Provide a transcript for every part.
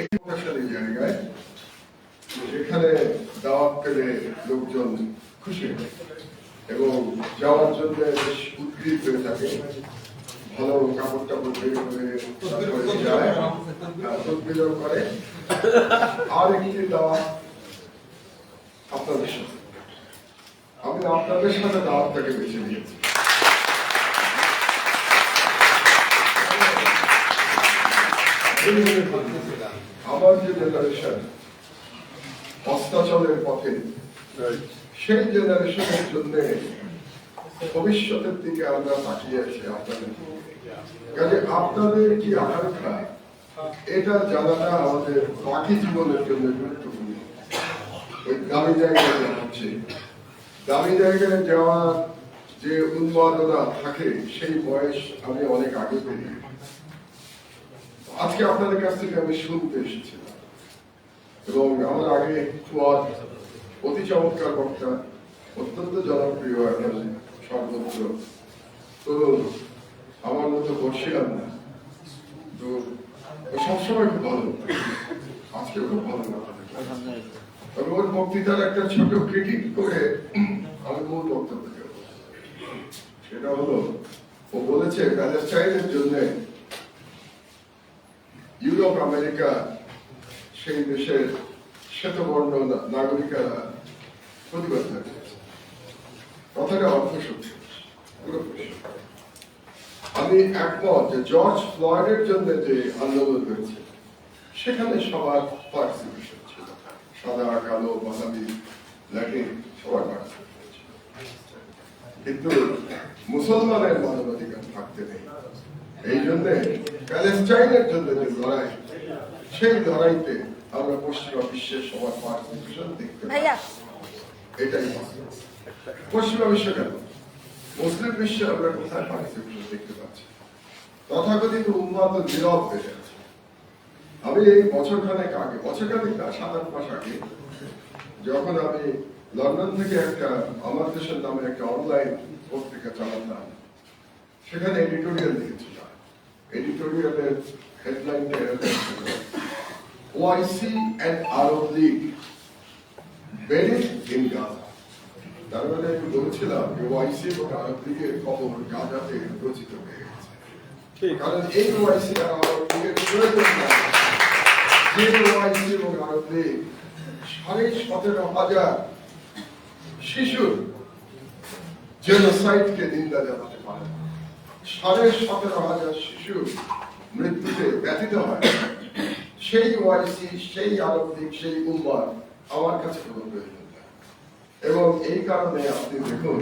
একটি জায়গায়, যেখানে দাওয়াত পেলে লোকজন খুশি হয় এবং যাওয়ার জন্য বেশ উদ্গ্রীব হয়ে থাকে। ভালো কাপড় টাপড় বের করে যায় করে। আর একটি দাওয়াত আপনাদের সাথে। আমি আপনাদের সাথে দাওয়াতটাকে বেছে নিয়েছি। আমার যে জেনারেশন অস্তাচলের পথে সেই জেনারেশনের জন্য ভবিষ্যতের দিকে আমরা তাকিয়ে আছি আপনাদের কাজে আপনাদের কি আকাঙ্ক্ষা? এটা জানাটা আমাদের বাকি জীবনের জন্য গুরুত্বপূর্ণ। ওই দামি জায়গায় যাচ্ছে দামি জায়গায় যাওয়ার যে উন্মাদনা থাকে সেই বয়স আমি অনেক আগে পেরিয়ে আজকে আপনাদের কাছ থেকে আমি শুনতে এসেছিলাম এবং আমার আগে অতি চমৎকার বক্তা, অত্যন্ত জনপ্রিয় এখন সর্বত্র। তরুণ, আমার মতো বসছিলাম না। তো সবসময় খুব ভালো। আজকে খুব ভালো তবে ওর বক্তৃতার একটা ছোট ক্রিটিক করে আমি মূল বক্তব্য সেটা হলো, ও বলেছে প্যালেস্টাইনের জন্য ইউরোপ, আমেরিকা, সেই দেশের শ্বেতবর্ণ নাগরিকেরা প্রতিবাদ জানিয়েছে। কথাটা অর্থ আমি একমত যে জর্জ ফ্লয়েডের জন্য যে আন্দোলন হয়েছে, সেখানে সবার পার্টিসিপেশন ছিল। সাদা, কালো বাঙালি ল্যাটিন সবার পার্টিসিপেশন কিন্তু মুসলমানের মানবাধিকার থাকতে নেই। এই জন্য প্যালেস্টাইনের জন্য যে লড়াই সেই লড়াইতে আমরা পশ্চিমা বিশ্বের সবার পার্টিসিপেশন দেখতে পাই। এটাই। পশ্চিমা বিশ্ব কেন? মুসলিম বিশ্বে আমরা কোথায় পার্টিসিপেশন দেখতে পাচ্ছি? তথাকথিত উন্মাদ নীরব হয়ে যাচ্ছে। আমি এই বছর খানেক আগে বছর খানেক না সাত আট মাস আগে যখন আমি লন্ডন থেকে একটা আমার দেশের নামে একটা অনলাইন পত্রিকা চালাতাম সেখানে এডিটোরিয়াল লিখেছিলাম এডিটোরিয়ালের হেডলাইনটা এরকম ছিল OIC and Arab League buried in Gaza তার মানে আমি বলছিলাম যে ওআইসি এবং আরব লীগের খবর গাজাতে রচিত হয়ে গেছে। কারণ এই ওআইসি আর আরব লীগের প্রয়োজন যে ওআইসি এবং আরব লীগ সাড়ে সতেরো হাজার শিশুর জেনোসাইডকে নিন্দা জানাতে পারে না। সাড়ে সতেরো হাজার শিশু মৃত্যুতে ব্যথিত হয়। সেই ওয়াইসি সেই লীগ সেই উম্মার আমার কাছে কোনো প্রয়োজন নেই। এবং এই কারণে আপনি দেখুন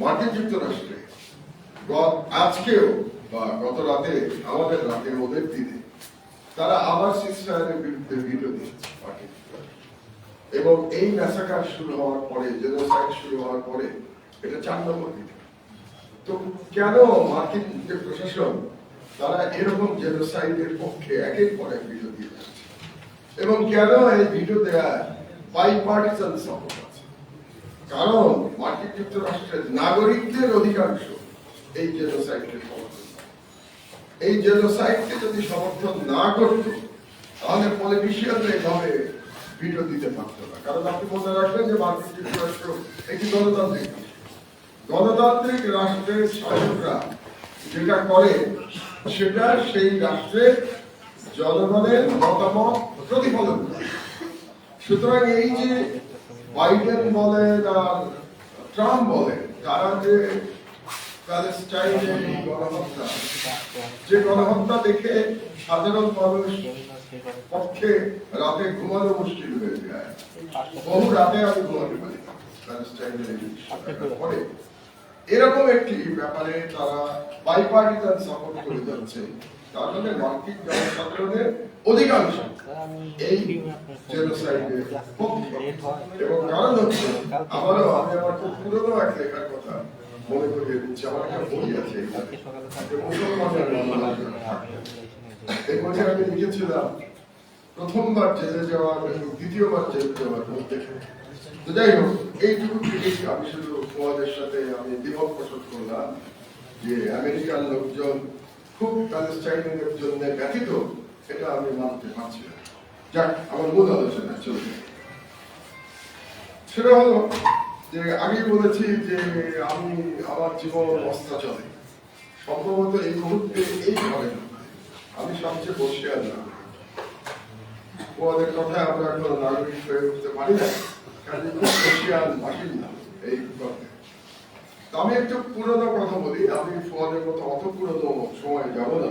মার্কিন যুক্তরাষ্ট্রে আজকেও বা গত রাতে, আমাদের রাতে ওদের দিনে তারা আবার সিসফায়ারের বিরুদ্ধে ভিডিও দিয়েছে মার্কিন এবং এই ম্যাসাকার শুরু হওয়ার পরে, জেনোসাইড শুরু হওয়ার পরে, এটা চার নম্বর ভিডিও তো কেন মার্কিন যে প্রশাসন, তারা এরকম জেনোসাইডের পক্ষে একের পর এক ভিডিও দিয়ে যাচ্ছে? এবং কেন এই ভিডিও বাই পার্টিসান আছে? কারণ মার্কিন যুক্তরাষ্ট্রের নাগরিকদের অধিকাংশ এই জেনোসাইডকে সমর্থন এই জেনোসাইডকে যদি সমর্থন না করত, তাহলে পলিটিশিয়ানরা এইভাবে ভিডিও দিতে পারতো না। কারণ আপনি মনে রাখবেন যে মার্কিন যুক্তরাষ্ট্র একটি গণতান্ত্রিক। গণতান্ত্রিক রাষ্ট্রের শাসকরা যেটা করে, সেটা সেই রাষ্ট্রের জনগণের মতামত প্রতিফলন করে সুতরাং এই যে বাইডেন বলে আর ট্রাম্প বলে তারা যে প্যালেস্টাইনের গণহত্যা, যে গণহত্যা দেখে সাধারণ মানুষ পক্ষে রাতে ঘুমানো মুশকিল হয়ে যায় বহু রাতে আমি ঘুমাতে পারি। প্যালেস্টাইনের পরে এরকম একটি ব্যাপারে তারা বাইপার্টিসান সাপোর্ট করে যাচ্ছে। তার মানে মার্কিন জনসাধারণের অধিকাংশ এই জেনোসাইডের পক্ষে এবং কারণ হচ্ছে, আমারও, আমি আমার খুব পুরনো এক লেখার কথা মনে করিয়ে দিচ্ছি। আমার একটা বই আছে। এই আমি লিখেছিলাম প্রথমবার জেলে যাওয়ার দ্বিতীয়বার জেলে যাওয়ার মধ্যে। তো যাই হোক, এইটুকু আমি শুধু তোমাদের সাথে আমি দ্বিমত পোষণ করলাম যে আমেরিকান লোকজন খুব প্যালেস্টাইনের জন্য ব্যথিত এটা আমি মানতে পারছি না। যাক, আমার মূল আলোচনা চলবে। সেটা হলো যে আগে বলেছি যে আমি, আমার জীবন অস্তাচলে সম্ভবত এই মুহূর্তে এই ঘরে আমি সবচেয়ে বসে আর না। ওদের কথায় আমরা এখন নাগরিক হয়ে উঠতে পারি না, কারণ খুব বসিয়ান বাসিন্দা এই কথা আমি একটু পুরোনো কথা বলি। আমি ফুয়াদের মতো অত পুরোনো সময় যাব না।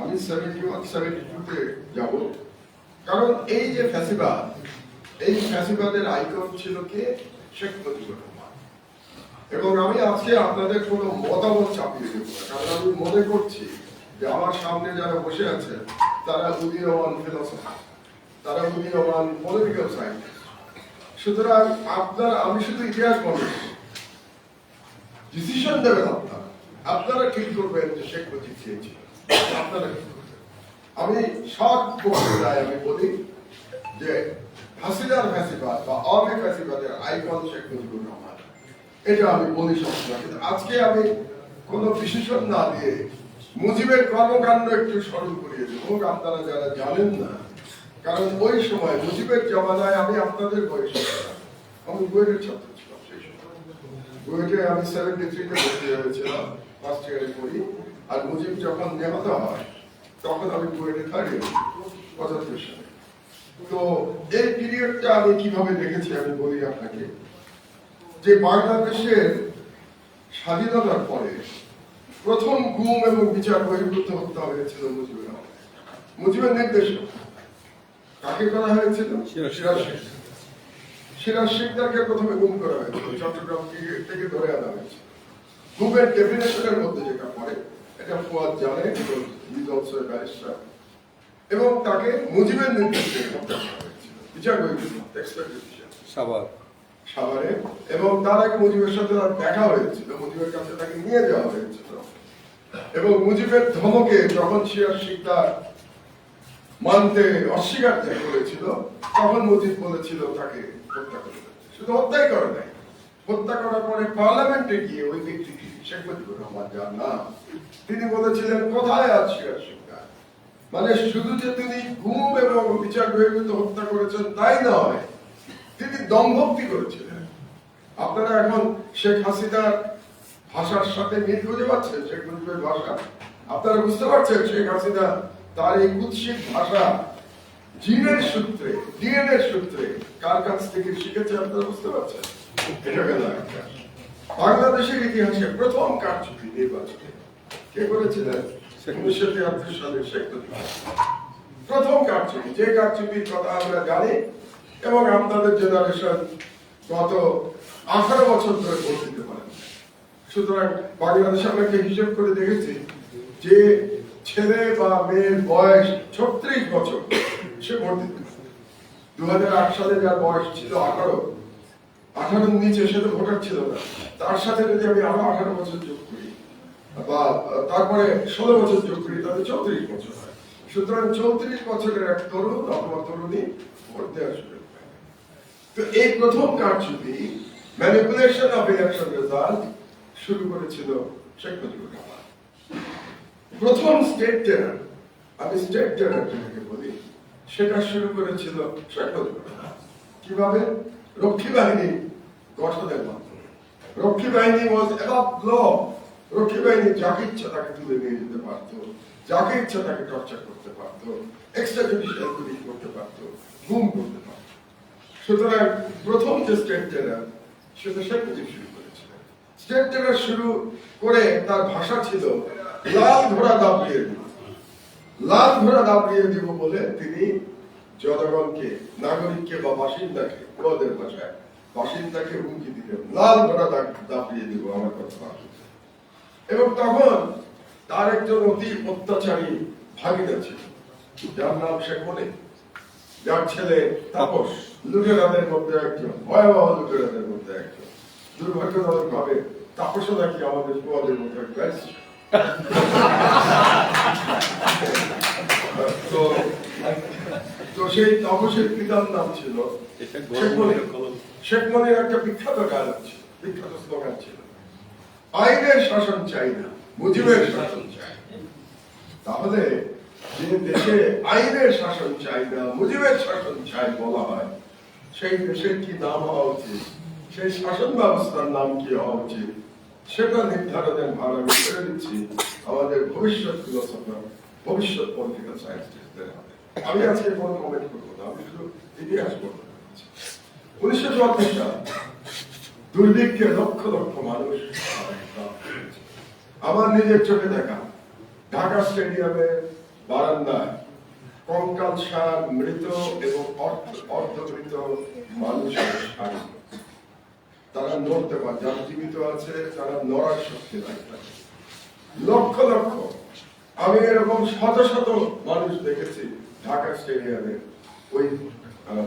আমি সেভেন্টি ওয়ান সেভেন্টি টুতে যাব। কারণ এই যে ফ্যাসিবাদ, এই ফ্যাসিবাদের আইকন ছিল কে? শেখ মুজিবুর রহমান। এবং আমি আজকে আপনাদের কোনো মতামত চাপিয়ে দেবো কারণ আমি মনে করছি যে আমার সামনে যারা বসে আছে তারা উদীয়মান ফিলোসফার তারা উদীয়মান পলিটিক্যাল সায়েন্টিস্ট সুতরাং আপনার, আমি শুধু ইতিহাস মানুষ ডিসিশন দেবেন আপনারা আপনারা ঠিক করবেন যে শেখ মুজিব চেয়েছিল? আপনারা কি করবেন? আমি সব বক্তৃতায় আমি বলি যে হাসিনার ফ্যাসিবাদ বা আওয়ামী ফ্যাসিবাদের আইকন শেখ মুজিবুর রহমান। এটা আমি বলি সবসময়। কিন্তু আজকে আমি কোনো বিশেষণ না দিয়ে মুজিবের কর্মকাণ্ড একটু স্মরণ করিয়ে দেবো আপনারা যারা জানেন না, কারণ ওই সময় মুজিবের জমানায় আমি আপনাদের বয়সে আমি বইয়ের ছাত্র। বুয়েটে আমি সেভেন্টি থ্রিতে ভর্তি হয়েছিলাম ফার্স্ট ইয়ারে পড়ি। আর মুজিব যখন নিহত হয়, তখন আমি বুয়েটে থাকি পঁচাত্তর সালে। তো এই পিরিয়ডটা আমি কীভাবে দেখেছি আমি বলি আপনাকে। যে বাংলাদেশের স্বাধীনতার পরে প্রথম গুম এবং বিচার বহির্ভূত হত্যা হয়েছিল মুজিবের মুজিবের নির্দেশ কাকে করা হয়েছিল? সিরাজ সিরাজ শেখদারকে প্রথমে গুম করা হয়েছিল চট্টগ্রাম থেকে- ধরে আনা হয়েছিল। গুমের ডেফিনেশনের মধ্যে যেটা পড়ে এটা ফুয়াদ জানে ব্যারিস্টার। এবং তাকে মুজিবের নির্দেশে হত্যা করা হয়েছিল। বিচার সাবার সাভারে। এবং তার আগে মুজিবের সাথে তার দেখা হয়েছিল মুজিবের কাছে তাকে নিয়ে যাওয়া হয়েছিল। এবং মুজিবের ধমকে যখন সিরাজ শিকদার মানতে অস্বীকার করেছিল তখন মুজিব বলেছিল তাকে শুধু হত্যাই করে নাই। হত্যা করার পরে পার্লামেন্টে গিয়ে ওই ব্যক্তিটি শেখ রহমান, যার নাম। তিনি বলেছিলেন, কোথায় মানে শুধু যে তিনি গুম এবং বিচার বহির্ভূত হত্যা করেছেন তাই নয়, তিনি দমভক্তি করেছিলেন। আপনারা এখন শেখ হাসিনার ভাষার সাথে মিল খুঁজে পাচ্ছেন, শেখ মুজিবের ভাষা? আপনারা বুঝতে পারছেন শেখ হাসিনা তার এই কুৎসিত ভাষা জিনের সূত্রে ডিএনএর সূত্রে কার কাছ থেকে শিখেছে আপনারা বুঝতে পারছেন? এটা গেল একটা। বাংলাদেশের ইতিহাসে প্রথম কারচুপি নির্বাচনে কে করেছিলেন? উনিশশো তিয়াত্তর সালে শেখ প্রথম কারচুপি যে কারচুপির কথা আমরা জানি এবং আপনাদের জেনারেশন গত আঠারো বছর ধরে দিতে পারেন সুতরাং বাংলাদেশে আমরা হিসেব করে দেখেছি যে ছেলে বা মেয়ের বয়স ছত্রিশ বছর। সে ভোট দিতে দু সালে যার বয়স ছিল আঠারো আঠারোর নিচে সে তো ভোটার ছিল না। তার সাথে যদি আমি আরও আঠারো বছর যোগ করি, বা, তারপরে ষোলো বছর যোগ করি, তাহলে চৌত্রিশ বছর হয়। সুতরাং চৌত্রিশ বছরের এক তরুণ অথবা তরুণী ভোট দেওয়ার সুযোগ তো এই প্রথম কারচুপি ম্যানিপুলেশন অফ ইলেকশন রেজাল্ট শুরু করেছিল শেখ মুজিবুর রহমান। প্রথম স্টেট টেরার আমি স্টেট টেরার যেটাকে সেটা শুরু করেছিল কীভাবে? রক্ষী বাহিনী গঠনের মাধ্যমে রক্ষী বাহিনী ওয়াজ অ্যাবাভ রক্ষী বাহিনী যাকে ইচ্ছা তাকে তুলে নিয়ে যেতে পারত, যাকে ইচ্ছা তাকে টর্চার করতে পারত এক্সট্রা জুডিশিয়াল পুলিশ করতে পারত, গুম করতে পারত। সুতরাং প্রথম যে স্টেট টেরার সেটা শেখ মুজিব শুরু করেছিলেন স্টেট টেরার শুরু করে তার ভাষা ছিল, লাল ঘোড়া দাবিয়ে দিব লাল ঘোড়া দাবিয়ে দিব বলে তিনি জনগণকে, নাগরিককে বা বাসিন্দাকে ওদের ভাষায় বাসিন্দাকে হুমকি দিলেন। লাল ঘোড়া দাবিয়ে দিব, আমার কথা এবং তখন তার একজন অতি অত্যাচারী ভাগিনা ছিল, যার নাম শেখ মনির যার ছেলে তাপস। লুটেরাদের মধ্যে একজন, ভয়াবহ লুটেরাদের মধ্যে একজন। দুর্ভাগ্যজনক ভাবে তাপসও নাকি আমাদের সমাজের মধ্যে। তো তো সেই পিতার নাম ছিল শেখ মনির। একটা বিখ্যাত গান ছিল বিখ্যাত স্লোগান ছিল আইনের শাসন চাই না মুজিবের শাসন চাই তাহলে যে দেশে আইনের শাসন চাই না মুজিবের শাসন চাই বলা হয় সেই দেশের কি নাম হওয়া উচিত? সেই শাসন ব্যবস্থার নাম কি হওয়া উচিত? সেটা নির্ধারণের ভার আমি করে দিচ্ছি। ভবিষ্যৎ ফিলোসফার ভবিষ্যৎ পলিটিক্যাল সায়েন্টিস্টদের হাতে আমি আজকে কোনো কমেন্ট করব না আমি শুধু ইতিহাস বলতে উনিশশো চুয়াত্তর সাল দুর্ভিক্ষে লক্ষ লক্ষ মানুষ আমার নিজের চোখে দেখা। ঢাকা স্টেডিয়ামে বারান্দায় কঙ্কাল সার মৃত এবং অর্ধ- অর্ধমৃত মানুষের সারি তারা নড়তে পারে যারা জীবিত আছে তারা নড়ার শক্তি তাদের। লক্ষ লক্ষ আমি এরকম শত শত মানুষ দেখেছি ঢাকা স্টেডিয়ামে ওই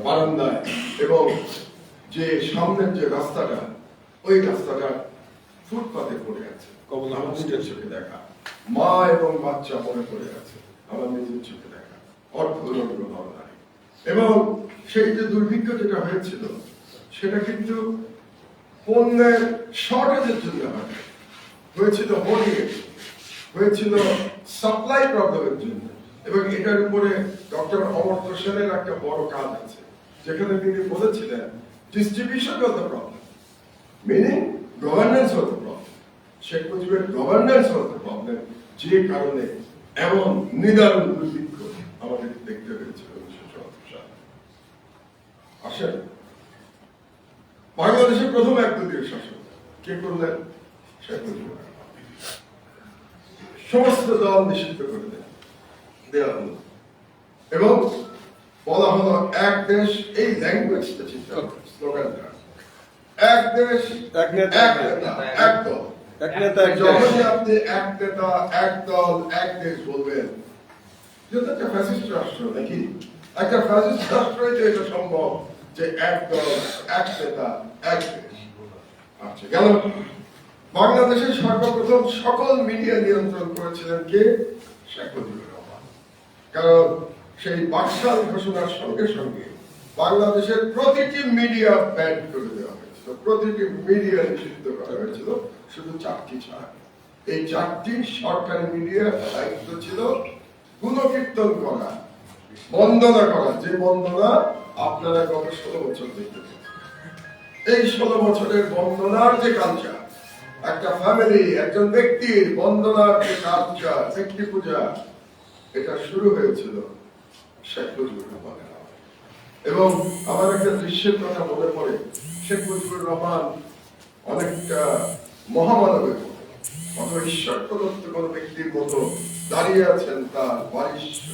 বারান্দায়। এবং যে সামনের যে রাস্তাটা ওই রাস্তাটা ফুটপাতে পড়ে আছে। কমলা আমার নিজের চোখে দেখা। মা এবং বাচ্চা মনে পড়ে আছে। আমার নিজের চোখে দেখা। অর্থনৈতিক নরনারী এবং সেই যে দুর্ভিক্ষ যেটা হয়েছিল সেটা কিন্তু পণ্যের শর্টেজের জন্য হয়েছিল হোর্ডিং হয়েছিল সাপ্লাই প্রবলেমের জন্য। এবং এটার উপরে ডক্টর অমর্ত্য সেনের একটা বড় কাজ আছে। যেখানে তিনি বলেছিলেন distribution problem meaning governance of problem Sheikh মুজিবের গভর্নেন্স অফ প্রবলেম যে কারণে এমন নিদারুণ দুর্ভিক্ষ আমাদের দেখতে হয়েছিল উনিশশো চুয়াত্তর সালে। আসেন। বাংলাদেশের প্রথম একদলীয় শাসক, কে করলেন? শেখ মুজিবুর। সমস্ত দল নিষিদ্ধ করে দেন দেওয়া হলো। এবং বলা হলো এক দেশ এই ল্যাঙ্গুয়েজটা চিন্তা স্লোগানটা এক দেশ এক নেতা, এক দল। যখনই আপনি এক নেতা এক দল এক দেশ বলবেন যেটা একটা ফ্যাসিস্ট রাষ্ট্র নাকি? একটা ফ্যাসিস্ট রাষ্ট্রই তো এটা সম্ভব যে এক দল এক নেতা এক দেশ। আচ্ছা গেল। বাংলাদেশের সর্বপ্রথম সকল মিডিয়া নিয়ন্ত্রণ করেছিলেন কে? শেখ মুজিবুর রহমান। কারণ সেই বাকশাল ঘোষণার সঙ্গে সঙ্গে বাংলাদেশের প্রতিটি মিডিয়া ব্যান করে দেওয়া হয়েছিল। প্রতিটি মিডিয়া নিষিদ্ধ করা হয়েছিল। শুধু চারটি ছাড়া। এই চারটি সরকারি মিডিয়ার দায়িত্ব ছিল গুণকীর্তন করা, বন্দনা করা। যে বন্দনা আপনারা গত ষোলো বছর দেখতে। এই ষোলো বছরের বন্দনার যে কালচার একটা ফ্যামিলি একজন ব্যক্তির বন্দনার যে কালচার ব্যক্তি পূজা, এটা শুরু হয়েছিল শেখ মুজিবুর রহমানের এবং আমার একটা দৃশ্যের কথা মনে পড়ে, শেখ মুজিবুর রহমান অনেকটা মহামানবের মতো ঈশ্বর প্রদত্ত কোন ব্যক্তির মতো দাঁড়িয়ে আছেন তার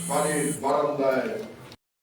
বাড়ির বারান্দায়